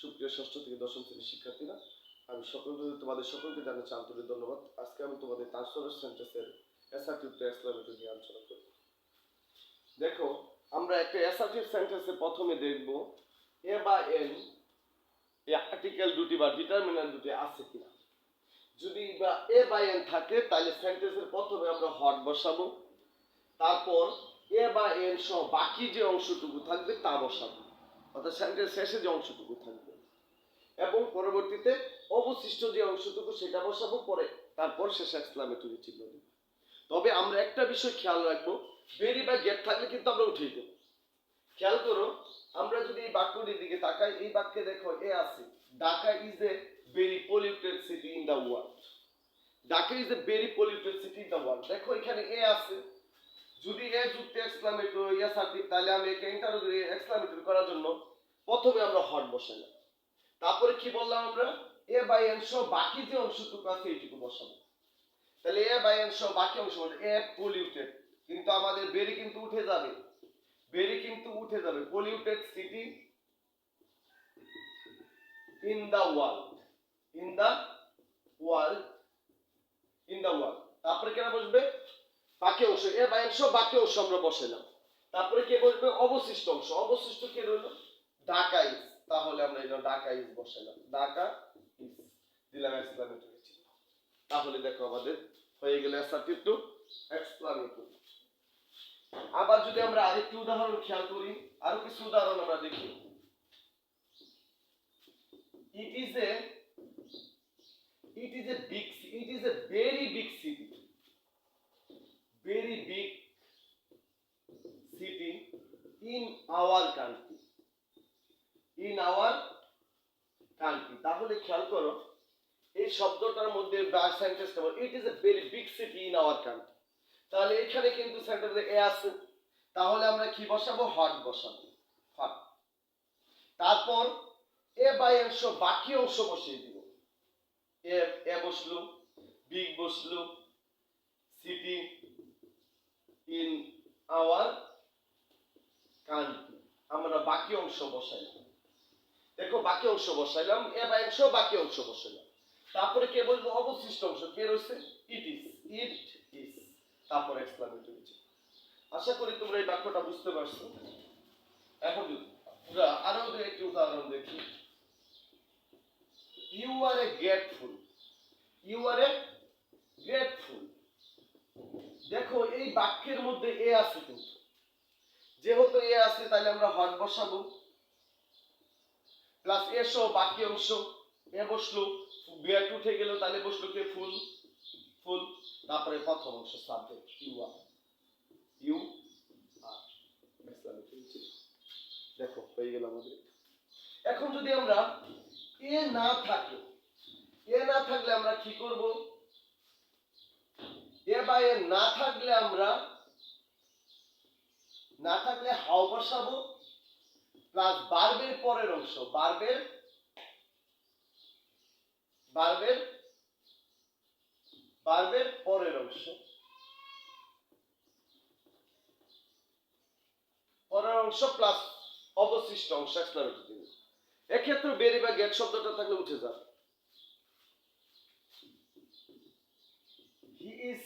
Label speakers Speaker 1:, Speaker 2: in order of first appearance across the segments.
Speaker 1: সুপ্রিয় ষষ্ঠ থেকে দশম শ্রেণির শিক্ষার্থীরা, আমি সকলকে, তোমাদের সকলকে জানাচ্ছি আন্তরিক ধন্যবাদ। আজকে আমি তোমাদের ট্রান্সফার সেন্টেন্সের অ্যাসার্টিভ টু নিয়ে আলোচনা করব। দেখো, আমরা একটা অ্যাসার্টিভ সেন্টেন্সে প্রথমে দেখব এ বা এন এই আর্টিকেল দুটি বা ডিটারমিনার দুটি আছে কিনা। যদি বা এ বা এন থাকে, তাহলে সেন্টেন্সের প্রথমে আমরা হট বসাবো, তারপর এ বা এন সহ বাকি যে অংশটুকু থাকবে, তা বসাবো। অর্থাৎ সেন্টেন্স শেষে যে অংশটুকু থাকবে। এবং পরবর্তীতে অবশিষ্ট যে অংশটুকু সেটা বসাবো, পরে তারপর শেষে এক্সক্লামেটরি চিহ্ন দেব। তবে আমরা একটা বিষয় খেয়াল রাখব, বেরি বা গেট থাকলে কিন্তু আমরা উঠিয়ে দেবো খেয়াল করো, আমরা যদি এই বাক্যটির দিকে তাকাই, এই বাক্যে দেখো, এ আছে Dhaka is a very polluted city in the world Dhaka is a very polluted city in the world দেখো, এখানে এ আছে, যদি এ যুক্ত এক্সক্লামেটরি ইয়া সার্টিভ তাহলে আমি একে ইন্টারোগেটরি এক্সক্লামেটরি করার জন্য প্রথমে আমরা হট বসালাম তারপরে কি বললাম আমরা? এ বাই সহ বাকি যে অংশটুকু আছে এইটুকু বসাবো তাহলে এ বাই সহ বাকি অংশ বলতে এ পলিউটেড কিন্তু আমাদের বেরি কিন্তু উঠে যাবে। বেরি কিন্তু উঠে যাবে। Polluted city in the world in the world in the world তারপরে কেন বসবে? বাকি অংশ। এ বাই অংশ বাকি অংশ আমরা বসালাম তারপরে কে বসবে? অবশিষ্ট অংশ। অবশিষ্ট কে রইল? ঢাকা ইজ তাহলে আমরা এটা ঢাকা ইজ বসালাম ঢাকা ইজ দিলাম এক্সক্লামেটরি চিহ্ন তাহলে দেখো আমাদের হয়ে গেল টু এক্সক্লামেটরি আবার যদি আমরা আরেকটি উদাহরণ খেয়াল করি, আরও কিছু উদাহরণ আমরা দেখি। It is a it is a big it is a very big city very big city in our country in our country. তাহলে খেয়াল করো, এই শব্দটার মধ্যে it is a very big city in our country তাহলে এখানে কিন্তু সেন্টেন্সে এ আছে। তাহলে আমরা কি বসাবো? হট বসাবো। হট তারপর এ বাই অংশ, বাকি অংশ বসিয়ে দিব। এ এ বসল বিগ বসল সিটি ইন আওয়ার কান্ট্রি আমরা বাকি অংশ বসাইলাম দেখো, বাকি অংশ বসাইলাম। এ বা অংশ বাকি অংশ বসাইলাম তারপরে কে বলব অবশিষ্ট অংশ। কে রয়েছে? ইট ইজ ইট তারপর এক্সক্লামেটরি চিহ্ন আশা করি তোমরা এই বাক্যটা বুঝতে পারছ। এখন আরও একটি উদাহরণ দেখি। You are a grateful you are a grateful দেখো, এই বাক্যের মধ্যে এ আছে কিন্তু। যেহেতু এ আছে, তাহলে আমরা হট বসাবো। প্লাস এসো বাকি অংশ। এ বসল বিয়াট উঠে গেল, তাহলে বসল কে? ফুল। ফুল, তারপরে প্রথম অংশ, subject, you are. You are. দেখো, হয়ে গেল আমাদের। এখন যদি আমরা এ না থাকে, এ না থাকলে আমরা কি করব? এ বা এ না থাকলে আমরা, না থাকলে হাও বসাবো। প্লাস বার্বের পরের অংশ বার্বের বার্বের বার্বের পরের অংশ পরের অংশ প্লাস অবশিষ্ট অংশ এক্ষেত্রে বেরি বা গেট শব্দটা থাকলে উঠে যাবে he is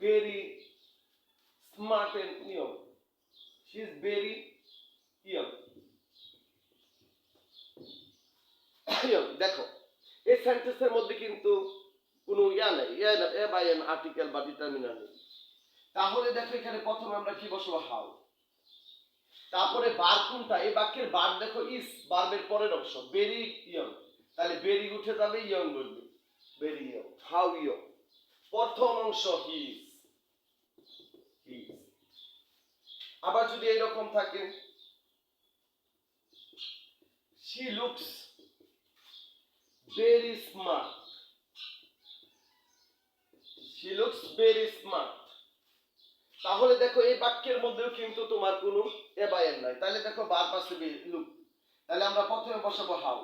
Speaker 1: very smart and young. She is very young. দেখো, এই সেন্টেন্সের মধ্যে কিন্তু কোনো ইয়া নেই, ইয়া এ বাই এন আর্টিকেল বা ডিটারমিনার নেই। তাহলে দেখো এখানে প্রথমে আমরা কি বসবো? হাউ তারপরে বার কোনটা? এই বাক্যের বার দেখো ইস বার্বের পরের অংশ ভেরি ইয়ং তাহলে ভেরি উঠে যাবে ইয়ং বলবে। ভেরি ইয়ং হাউ ইয়ং প্রথম অংশ হিজ আবার যদি এইরকম থাকে she looks very smart she looks very smart তাহলে দেখো এই বাক্যের মধ্যেও কিন্তু তোমার কোনো এবায়ের নাই। তাহলে দেখো বার পাশে লুক তাহলে আমরা প্রথমে বসাবো হাউ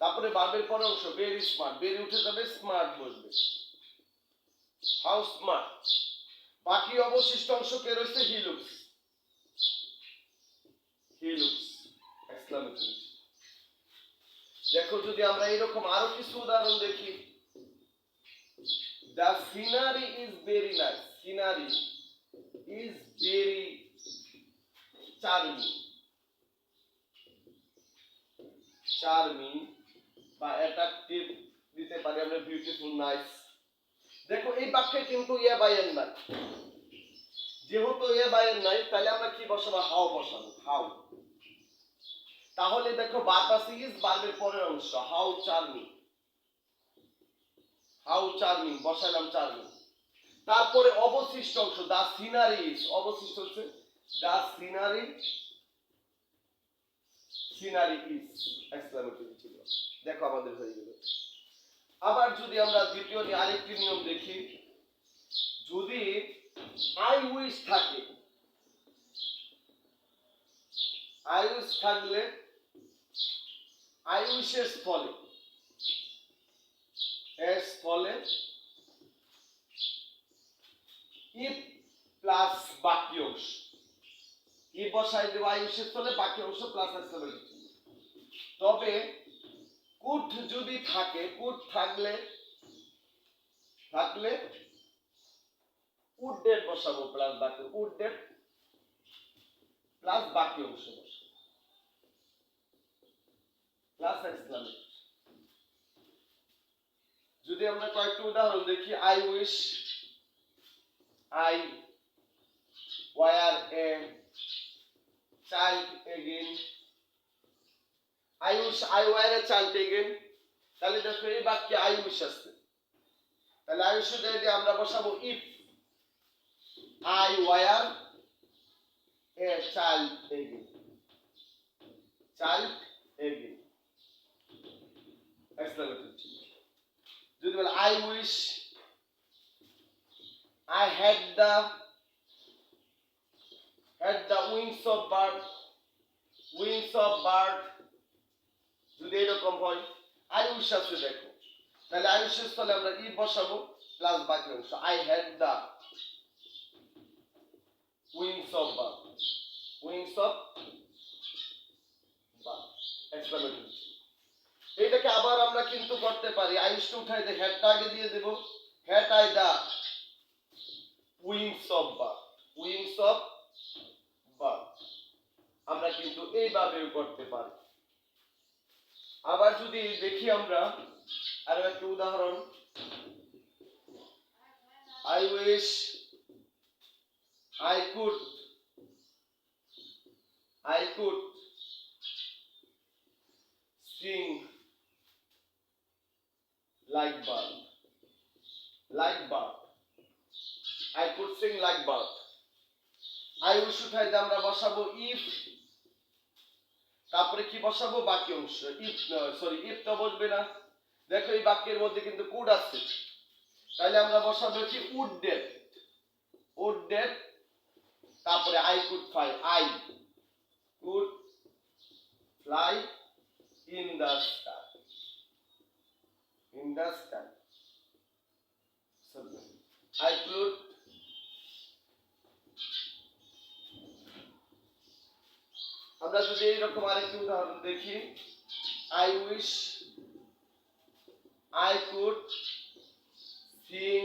Speaker 1: তারপরে বার্বের পরে অংশ ভেরি স্মার্ট ভেরি উঠে যাবে স্মার্ট বসবে। হাউ স্মার্ট বাকি অবশিষ্ট অংশ কে রয়েছে he looks he looks exclamatory দেখো যদি আমরা এরকম আরও কিছু উদাহরণ দেখি। The scenery is very nice scenery is very charming charming বা অ্যাট্রাকটিভ দিতে পারি আমরা বিউটিফুল নাইস দেখো এই বাক্যে কিন্তু ইয়ে বাইয়ের নাই। যেহেতু এ বাইয়ের নাই, তাহলে আমরা কি বসাবো? হাও বসাবো। হাউ তাহলে দেখো বারবা সিরিজ বারবের পরের অংশ। হাউ চার্মিং হাউ চার্মিং বসাইলাম চার্মিং তারপরে অবশিষ্ট অংশ, দা সিনারিজ অবশিষ্ট হচ্ছে the scenery scenery is. Exclamatory ছিল। দেখো আমাদের হয়ে গেল। আবার যদি আমরা দ্বিতীয় আরেকটি নিয়ম দেখি, যদি আই উইশ থাকে, আই উইশ থাকলে উইশের ফলে এস ফলে ইফ প্লাস বাকি অংশ? ই বসাই দেবো উইশের ফলে বাকি অংশ প্লাস এক্সক্লামেটরি তবে কুট যদি থাকে কুট থাকলে থাকলে উড ডেট বসাবো প্লাস বাকি উড ডেট প্লাস বাকি অংশ বসাবো। প্লাস এক্সক্লামেটর যদি আমরা কয়েকটি উদাহরণ দেখি I wish I were a child again I wish I were a child again তাহলে দেখো, এই বাক্যে আই উইশ আসছে তাহলে আই উইশ দিয়ে আমরা বসাবো if I wire a child again. Child again. Exclamatory চিহ্ন। যদি বলে I wish I had the had the wings of bird wings of bird যদি এরকম হয় I wish আছে দেখো তাহলে wish এর স্থলে আমরা ই বসাবো প্লাস বাকি অংশ I had the wings of bird wings of bird exclamatory এটাকে আবার আমরা কিন্তু করতে পারি। আইসটা উঠাই দে হেডটা আগে দিয়ে দেব। Had I the wings of বা উইংস অফ বা আমরা কিন্তু এইভাবেও করতে পারি। আবার যদি দেখি আমরা, আরও একটা উদাহরণ। I wish I could I could sing like bird like bird I could sing like bird I উঠাই দিয়ে আমরা বসাবো if. তারপরে কি বসাবো? বাকি অংশ। ইফ সরি ইফ তো বসবে না। দেখো এই বাক্যের মধ্যে কিন্তু কুড আছে। তাহলে আমরা বসাবো কি? উড ডেট উড ডেট তারপরে I could fly I could fly in the in the sky আমরা যদি আরেকটি উদাহরণ দেখি I wish I could sing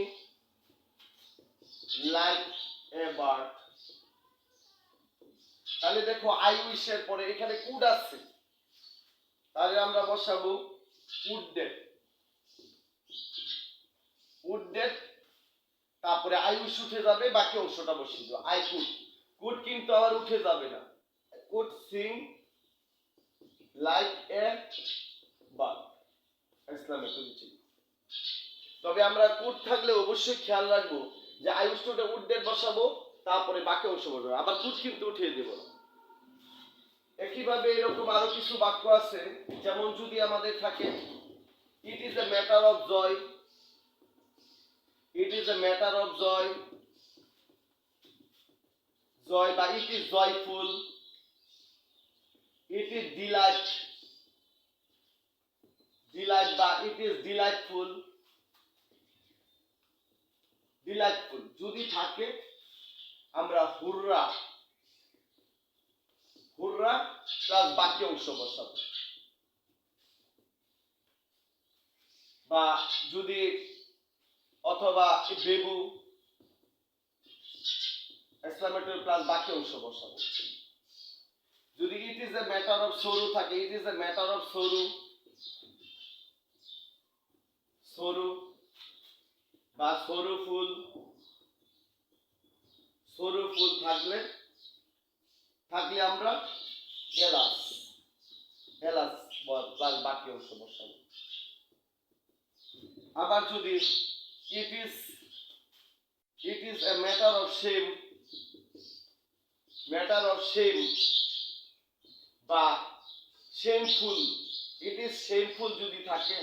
Speaker 1: like a bird তাহলে দেখো আই উইশের পরে এখানে কুড আছে। তাহলে আমরা বসাবো উড ডেট তারপরে উইশ উঠে যাবে, বাকি অংশটা বসিয়ে দেবো আই কুড কিন্তু আবার উঠে যাবে না। Could sing like a exclamatory চিহ্ন তবে আমরা কুড থাকলে অবশ্যই খেয়াল রাখব যে আয়ুষ্ঠটা উড ডেট বসাবো, তারপরে বাকি অংশ বসাবো। আবার কুড কিন্তু উঠিয়ে দেবো একইভাবে এরকম আরও কিছু বাক্য আছে, যেমন যদি আমাদের থাকে it is a matter of joy it is a matter of joy joy বা it is joyful it is delight delight বা ইট ইজ ডিলাইটফুল ডিলাইটফুল যদি থাকে, আমরা হুররা। হুররা প্লাস বাকি অংশ বসাবো বা যদি অথবা বেবু এক্সক্লামেটরি প্লাস বাকি অংশ বসাবো। যদি it is a matter of sorrow থাকে it is a matter of sorrow sorrow বা সরু ফুল সরু ফুল থাকলে থাকলে আমরা এলাচ এলাচ প্লাস বাকি অংশ বসাবো। আবার যদি it is it is a matter of shame matter of shame বা শেমফুল ইট ইজ শেমফুল যদি থাকে,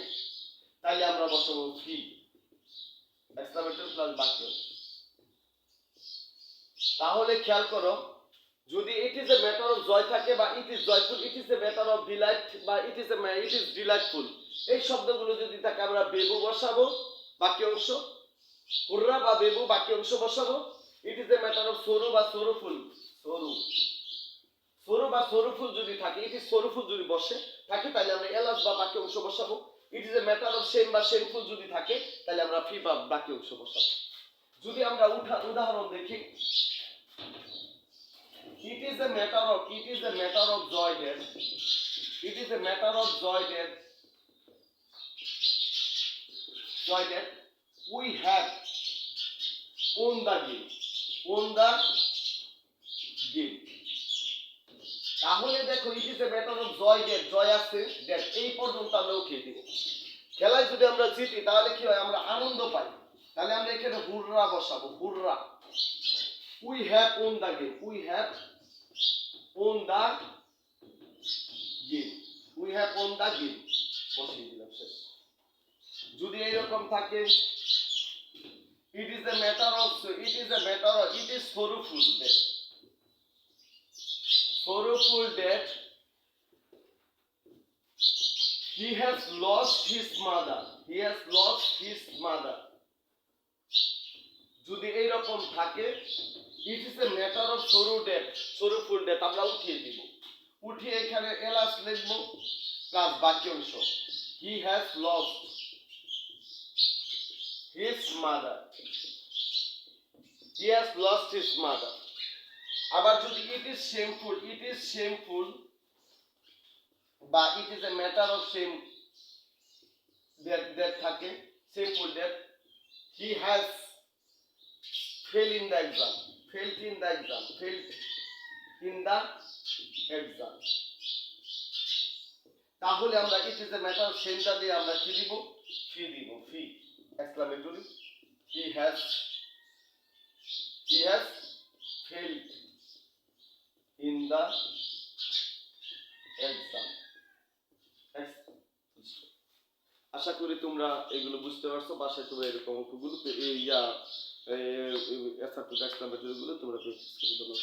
Speaker 1: তাহলে আমরা বসাবো ফি এক্সক্লামেটর প্লাস বাক্য। তাহলে খেয়াল করো, যদি it is a matter of joy থাকে বা it is joyful it is a matter of delight বা it is a it is delightful এই শব্দগুলো যদি থাকে আমরা বেবু বসাবো। বাকি অংশ? হুররা বা বেবু, বাকি অংশ বসাবো? It is a matter of sorrow বা সরুফুল সরু। সরু বা সরুফুল যদি থাকে ইট ইজ সরুফুল যদি বসে, থাকে, তাহলে আমরা এলাচ বা বাকি অংশ বসাবো। It is a matter of shame বা সেমফুল যদি থাকে, তাহলে আমরা ফি বা বাকি অংশ বসাবো। যদি আমরা উদাহরণ দেখি it is a matter of it is a matter of joy that it is a matter of joy that joy that we have won the game won the game তাহলে দেখো it is a matter of joy that joy আছে that এই পর্যন্ত আমরা উঠিয়ে দিব। খেলায় যদি আমরা জিতি, তাহলে কি হয়? আমরা আনন্দ পাই। তাহলে আমরা এখানে হুররা বসাবো, hurrah. We have won the game we have won the game we have won the game বসিয়ে দিলাম, শেষ। যদি এইরকম থাকে it is a matter of it is a matter of it is sorrowful that sorrowful death. He has lost his mother. He has lost his mother. যদি এইরকম থাকে it is a matter of sorrow death sorrowful death আমরা উঠিয়ে দিব উঠিয়ে এখানে alas লিখব plus বাকি অংশ he has lost his mother he has lost his mother আবার যদি it is shameful it is shameful বা it is a matter of shame that থাকে shameful that he has fail in the exam failed in the exam failed in the exam তাহলে আমরা ইট is a matter সেমটা দিয়ে আমরা কি দিব? ফি দিব ফি exclamatory he has he has failed in the exam. আশা করি তোমরা এগুলো বুঝতে পারছ বাসায় তোমরা এরকম অঙ্কগুলো ইয়া টু এক্সট্রা তোমরা প্র্যাকটিস করে দেবো